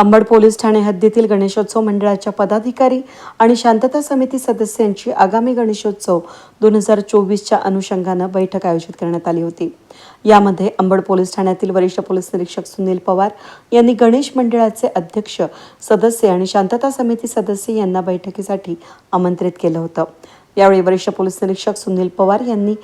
Ambad police Thane हद्दीतील गणेशोत्सव मंडळाच्या पदाधिकारी आणि शांतता समिती सदस्यांची आगामी गणेशोत्सव दोन हजार चोवीसच्या अनुषंगानं बैठक आयोजित करण्यात आली होती. यामध्ये अंबड पोलीस ठाण्यातील वरिष्ठ पोलीस निरीक्षक सुनील पवार यांनी गणेश मंडळाचे अध्यक्ष सदस्य आणि शांतता समिती सदस्य यांना बैठकीसाठी आमंत्रित केलं होतं. यावेळी वरिष्ठ पोलीस निरीक्षक सुनील पवार यांनी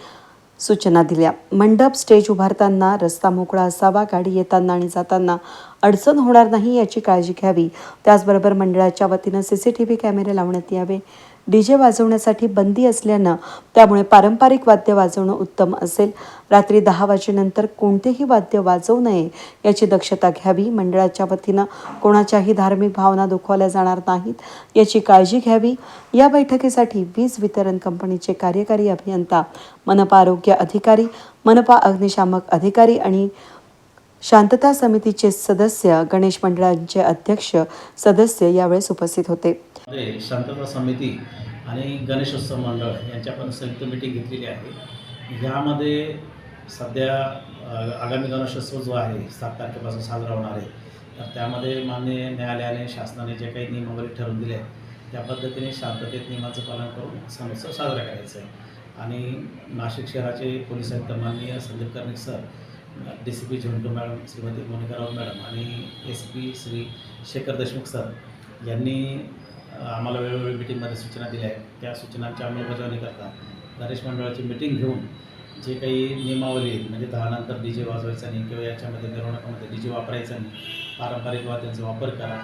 सूचना दिल्या. मंडप स्टेज उभारताना रस्ता मोकळा असावा गाडी येताना आणि जाताना अडचण होणार नाही याची काळजी घ्यावी. त्याचबरोबर मंडळाच्या वतीनं सी सी टी व्ही कॅमेरे लावण्यात यावे. डी जे वाजवण्यासाठी बंदी असल्यानं त्यामुळे पारंपरिक वाद्य वाजवणं उत्तम असेल. रात्री दहा वाजेनंतर कोणतेही वाद्य वाजवू नये याची दक्षता घ्यावी. मंडळाच्या वतीनं कोणाच्याही धार्मिक भावना दुखवल्या जाणार नाहीत याची काळजी घ्यावी. या बैठकीसाठी वीज वितरण कंपनीचे कार्यकारी अभियंता मनपा आरोग्य अधिकारी मनपा अग्निशामक अधिकारी आणि शांतता समितीचे सदस्य गणेश मंडळांचे अध्यक्ष सदस्य यावेळेस उपस्थित होते. शांतता समिती आणि गणेशोत्सव मंडळ यांच्या पण संयुक्त मिटिंग घेतलेली आहे. यामध्ये सध्या आगामी गणेशोत्सव जो आहे सात तारखेपासून साजरा होणार आहे. तर त्यामध्ये मान्य न्यायालयाने शासनाने जे काही नियम वगैरे ठरवून दिले आहेत त्या पद्धतीने शांततेत नियमाचं पालन करून सणोत्सव साजरा करायचा आहे. आणि नाशिक शहराचे पोलीस आयुक्त माननीय Sandeep Karnik sir D C P झोंटू madam Shrimati Monika Rao madam आणि S P Shri Shekhar Deshmukh sir यांनी आम्हाला वेळोवेळी मिटिंगमध्ये सूचना दिल्या आहेत. त्या सूचनांची अंमलबजावणी करता. गणेश मंडळाची मिटिंग घेऊन जे काही नियमावली म्हणजे दहानंतर डी जे वाजवायचा नाही किंवा याच्यामध्ये मिरवणुकामध्ये डी जे वापरायचा नाही पारंपरिक वाद्यांचा वापर करा.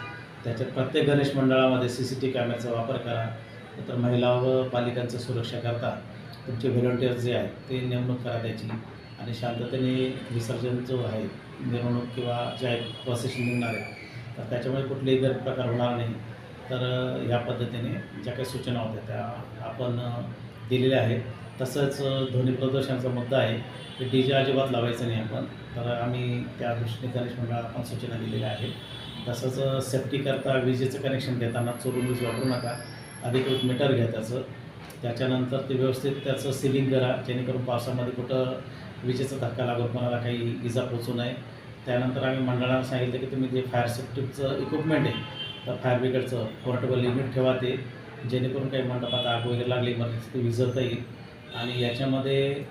त्याच्यात प्रत्येक गणेश मंडळामध्ये सी सी टी कॅमेराचा वापर करा. तर महिला व बालिकांचं सुरक्षा करता. तुमचे व्हॉलंटियर्स जे आहेत ते नेमणूक करा त्याची. आणि शांततेने विसर्जन जो आहे मिरवणूक किंवा जे आहे प्रोसेशन निघणार आहे तर त्याच्यामुळे कुठलेही गैरप्रकार होणार नाही. तर ह्या पद्धतीने ज्या काही सूचना होत्या त्या आपण दिलेल्या आहेत. तसंच ध्वनी प्रदूषणाचा मुद्दा आहे की डी जे अजिबात लावायचं नाही आपण. तर आम्ही त्या दृष्टीने गणेश मंडळाला पण सूचना दिलेल्या आहेत. तसंच सेफ्टीकरता विजेचं कनेक्शन घेताना चोरून वीज वापरू नका. अधिकृत मीटर घ्या त्याचं. त्याच्यानंतर ते व्यवस्थित त्याचं सिलिंग करा जेणेकरून पावसामध्ये कुठं विजेचा धक्का लागून कोणाला काही इजा पोचू नये. त्यानंतर आम्ही मंडळाला सांगितलं की तुम्ही जे फायर सेफ्टीचं इक्विपमेंट आहे तर फायर ब्रिगेडचं पोर्टेबल लिमिट ठेवा ते. जेणेकरून काही मंडपात आग वगैरे लागली इमर्जन्सी ते विझवता येईल. आणि याच्यामध्ये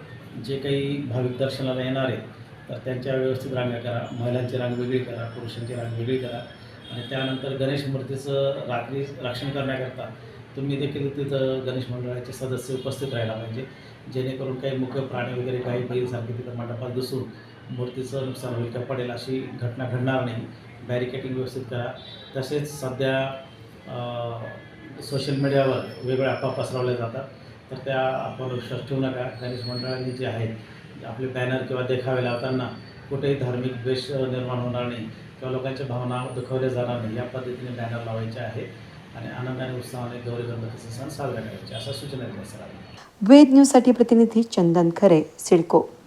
जे काही भाविक दर्शनाला येणार आहेत तर त्यांच्या व्यवस्थित रांगा करा. महिलांची रांग वेगळी करा पुरुषांची रांग वेगळी करा. आणि त्यानंतर गणेश मूर्तीचं रात्री रक्षण करण्याकरता तुम्ही देखील तिथं गणेश मंडळाचे सदस्य उपस्थित राहायला पाहिजे. जेणेकरून काही मुख्य प्राणी वगैरे काही बैलसारखे तिथं मंडपात घुसून मूर्तीचं नुकसान होईल का पडेल अशी घटना घडणार नाही. बॅरिकेटिंग व्यवस्थित करा. तसेच सध्या सोशल मीडियावर वेगवेगळ्या अफवा पसरवल्या जातात. तर त्या आपण विश्वास ठेवू नका. गणेश मंडळांनी जे आहेत आपले बॅनर किंवा देखावे लावताना कुठेही धार्मिक द्वेष निर्माण होणार नाही किंवा लोकांच्या भावना दुखवल्या जाणार नाही. या पद्धतीने बॅनर लावायचे आहे. आणि आनंदाने उत्साहाने गौरी गणपतीचा सण साजरा करायचे अशा सूचना दिल्या सर वेद न्यूजसाठी प्रतिनिधी चंदन खरे सिडको.